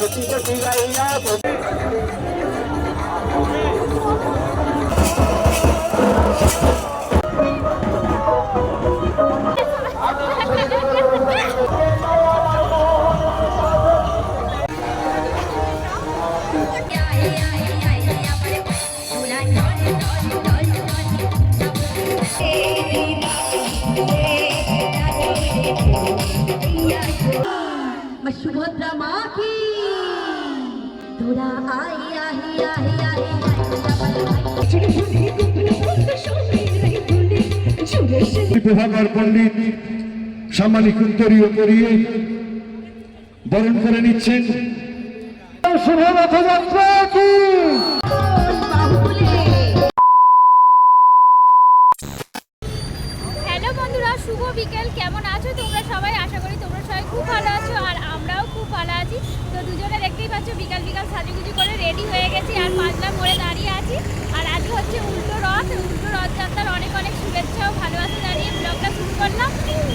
छोटी ठीक गाइया सुभद्रा माँ की। পণ্ডিত সামানিক উত্তরীয় করিয়ে বরণ করে নিচ্ছেন শুভ রথযাত্রা কি হ্যালো বন্ধুরা শুভ বিকেল কেমন আছো তোমরা সবাই আশা করি তোমরা সবাই খুব ভালো আছো আর আমরাও খুব ভালো আছি তো দুজনে দেখতেই পাচ্ছ বিকাল বিকাল সাজুগুজু করে রেডি হয়ে গেছি আর পাঁচলা মোড়ে দাঁড়িয়ে আছি আর আজকে হচ্ছে উল্টো রথ উল্টো রথযাত্রার অনেক অনেক শুভেচ্ছা ও ভালোবাসা জানিয়ে ব্লগটা শুরু করলাম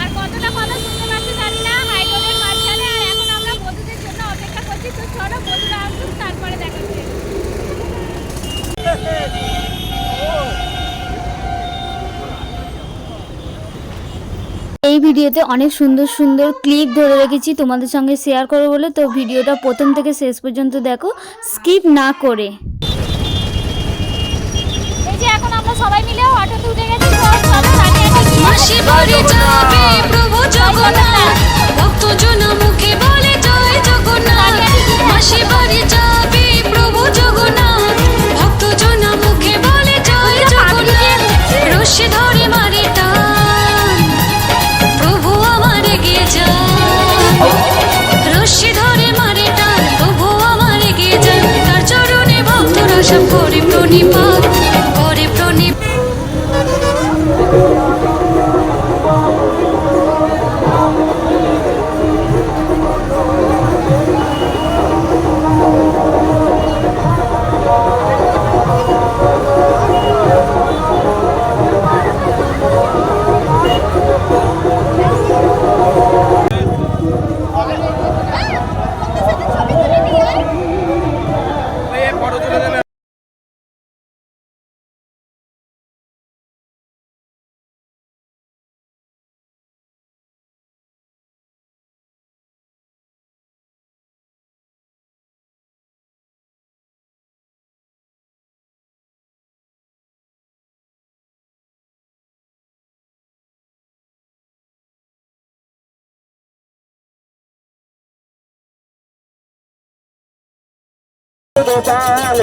আর কতটা কথা শুনতে পাচ্ছি জানি না। হাইরোডের মাঝখানে আর এখন আমরা বধুদের জন্য অপেক্ষা করছি। তো চলো বধুরা আসুন তারপরে দেখা এই ভিডিওতে অনেক সুন্দর সুন্দর ক্লিপ ধরে রেখেছি। তোমাদের সঙ্গে শেয়ার করব বলে। তো ভিডিওটা প্রথম থেকে শেষ পর্যন্ত দেখো। স্কিপ না করে। এই যে এখন আমরা সবাই মিলে অটোতে উঠে গেছি। মাসি বাড়ি যাবে, প্রভু জগন্নাথ। ভক্তজন মুখে বলে জয় জগন্নাথ। মাসি বাড়ি যাবে, প্রভু জগন্নাথ। ভক্তজন মুখে বলে জয় জগন্নাথ। রশি ধরে মারি টান। প্রভু আমার এগিয়ে যান। রশি ধরে মারি টান। প্রভু আমার এগিয়ে যান। তার চরণে ভক্তরা সব করে প্রণিপাত Total,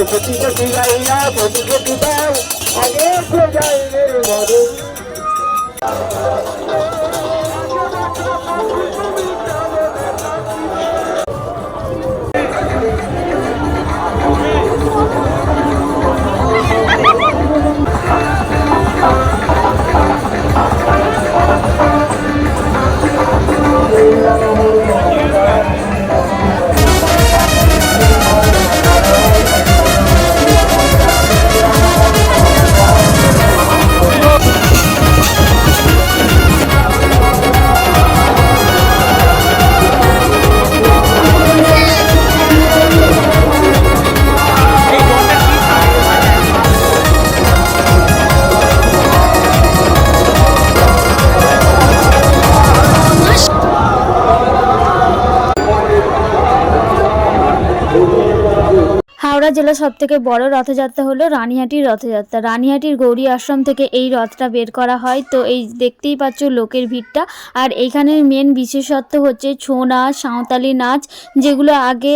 জেলার সব থেকে বড় রথযাত্রা হলো রানীহাটির রথযাত্রা। রানীহাটির গৌরী আশ্রম থেকে এই রথটা বের করা হয়। তো এই দেখতেই পাচ্ছ লোকের ভিড়টা। আর এইখানের মেন বিশেষত্ব হচ্ছে ছৌ নাচ, সাঁওতালি নাচ, যেগুলো আগে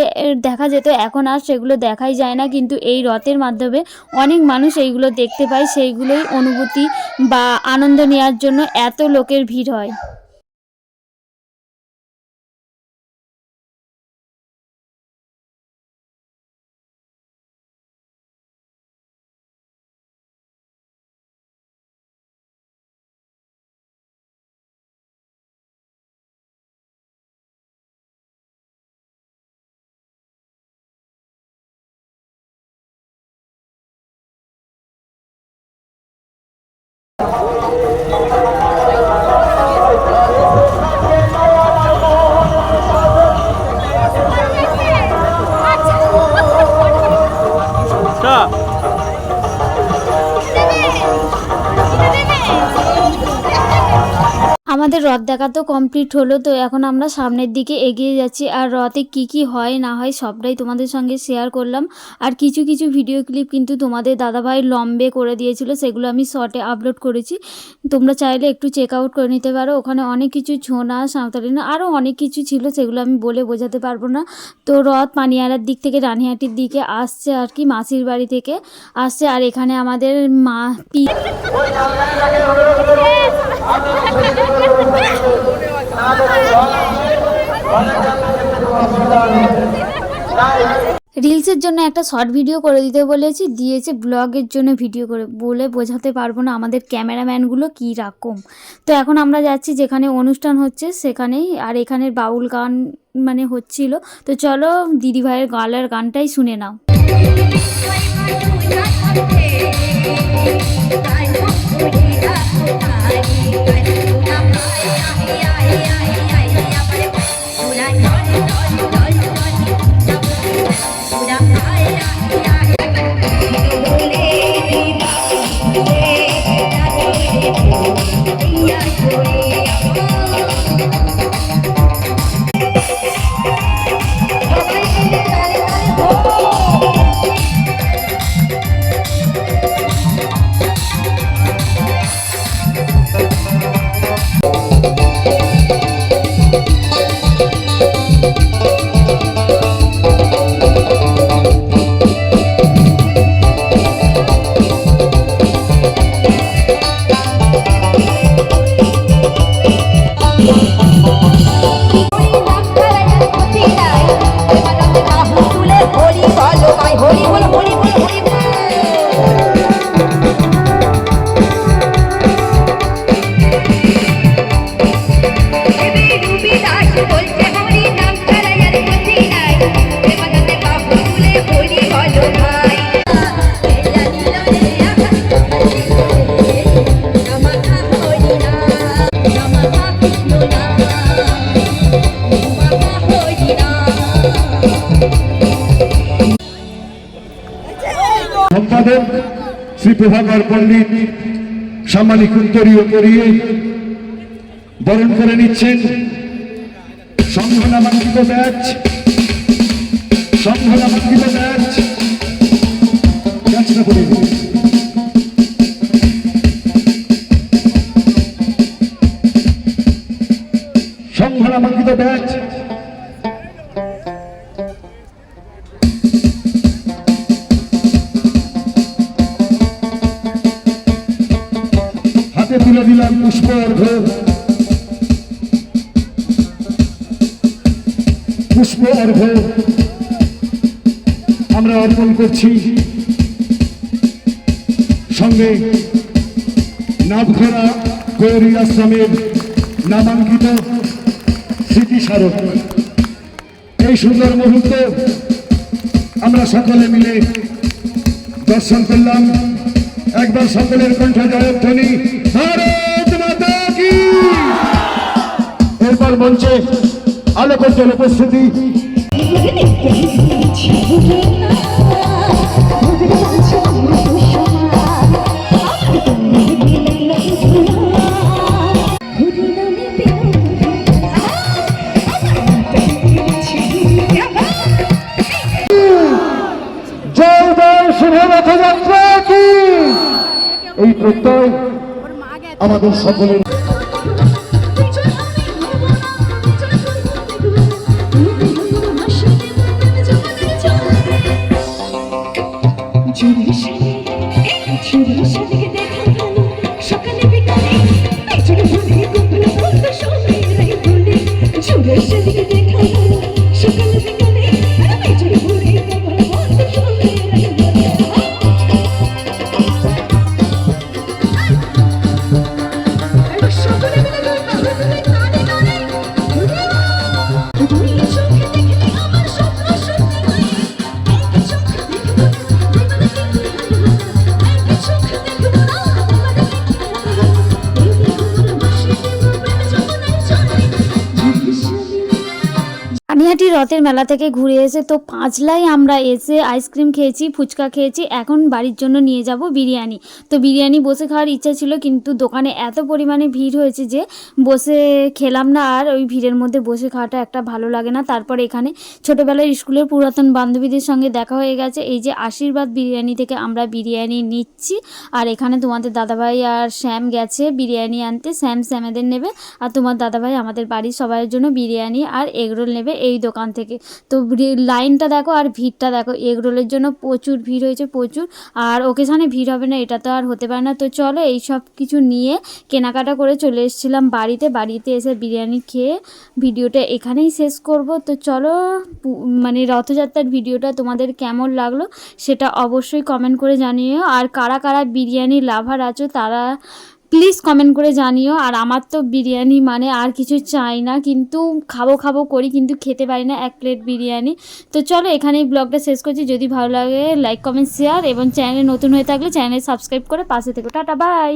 দেখা যেত, এখন আর সেগুলো দেখাই যায় না। কিন্তু এই রথের মাধ্যমে অনেক মানুষ এইগুলো দেখতে পায়। সেইগুলোই অনুভূতি বা আনন্দ নেওয়ার জন্য এত লোকের ভিড় হয়। আমাদের রথ দেখা তো কমপ্লিট হলো, তো এখন আমরা সামনের দিকে এগিয়ে যাচ্ছি। আর রথে কি কি হয়, না হয় সবটাই তোমাদের সঙ্গে শেয়ার করলাম। আর কিছু কিছু ভিডিও ক্লিপ কিন্তু তোমাদের দাদাভাই লম্বে করে দিয়েছিল, সেগুলো আমি শর্টে আপলোড করেছি। তোমরা চাইলে একটু চেক আউট করে নিতে পারো। ওখানে অনেক কিছু ছোনা সাঁওতালি না আরও অনেক কিছু ছিল, সেগুলো আমি বলে বোঝাতে পারব না। তো রথ পানিয়ারার দিক থেকে, রানিহাটির দিকে আসছে আর কি, মাসির বাড়ি থেকে আসছে। আর এখানে আমাদের মা পি রিলসের জন্য একটা শর্ট ভিডিও করে দিতে বলেছি, দিয়েছে ব্লগের জন্য ভিডিও করে, বলে বোঝাতে পারব না আমাদের ক্যামেরাম্যানগুলো কী রকম। তো এখন আমরা যাচ্ছি যেখানে অনুষ্ঠান হচ্ছে, সেখানেই আর এখানের বাউল গান মানে হচ্ছিল। তো চলো দিদিভাইয়ের গালের গানটাই শুনে নাও। প্রভাকর পণ্ডিত সাম্মানিক উত্তরীয় করিয়ে বরণ করে নিচ্ছেন সংঘ নামাঙ্কিত ব্যাচ সংঘ নামাঙ্কিত ব্যাচ ব্যাচটা করে দিন। ব্যাচ করছি। সঙ্গে নাভঘরা গৌরী আশ্রমের নামাঙ্কিত স্মৃতি স্মারক এই সুন্দর মুহূর্ত আমরা সকলে মিলে দর্শন করলাম। একবার সকলের কণ্ঠ জয়ধ্বনি ভারত এরপর মঞ্চে আলোকজ্জ্বল উপস্থিতি। শুভ রথযাত্রা কি? এই প্রত্যয় আমাদের সকলের রথের মেলা থেকে ঘুরে এসে তো পাঁচলাই আমরা এসে আইসক্রিম খেয়েছি, ফুচকা খেয়েছি, এখন বাড়ির জন্য নিয়ে যাব বিরিয়ানি। তো বিরিয়ানি বসে খাওয়ার ইচ্ছা ছিল, কিন্তু দোকানে এত পরিমাণে ভিড় হয়েছে যে বসে খেলাম না, আর ওই ভিড়ের মধ্যে বসে খাওয়াটা একটা ভালো লাগে না। তারপর এখানে ছোটোবেলার স্কুলের পুরাতন বান্ধবীদের সঙ্গে দেখা হয়ে গেছে, এই যে আশীর্বাদ বিরিয়ানি থেকে আমরা বিরিয়ানি নিচ্ছি। আর এখানে তোমাদের দাদাভাই আর শ্যাম গেছে বিরিয়ানি আনতে শ্যাম শ্যামেদের নেবে, আর তোমার দাদাভাই আমাদের বাড়ির সবাইয়ের জন্য বিরিয়ানি আর এগরোল নেবে, এই দোকান থেকে। তো লাইনটা দেখো আর ভিড়টা দেখো। এগরোলের জন্য প্রচুর ভিড় হয়েছে, প্রচুর। আর ওকেশানে ভিড় হবে না, এটা তো আর হতে পারে না। তো চলো এই সব কিছু নিয়ে কেনাকাটা করে চলে এসেছিলাম বাড়িতে। বাড়িতে এসে বিরিয়ানি খেয়ে ভিডিওটা এখানেই শেষ করব। তো চলো মানে রথযাত্রার ভিডিওটা তোমাদের কেমন লাগল সেটা অবশ্যই কমেন্ট করে জানিও। আর কারা কারা বিরিয়ানি লাভার আছো তারা প্লিজ কমেন্ট করে জানিও। আর আমার তো বিরিয়ানি মানে আর কিছু চাই না, কিন্তু খাব খাব করি, কিন্তু খেতে পারি না এক প্লেট বিরিয়ানি। তো চলো এখানেই ব্লগটা শেষ করছি। যদি ভালো লাগে লাইক কমেন্ট শেয়ার এবং চ্যানেলে নতুন হয়ে থাকলে চ্যানেল সাবস্ক্রাইব করে পাশে থেকো। Tata bye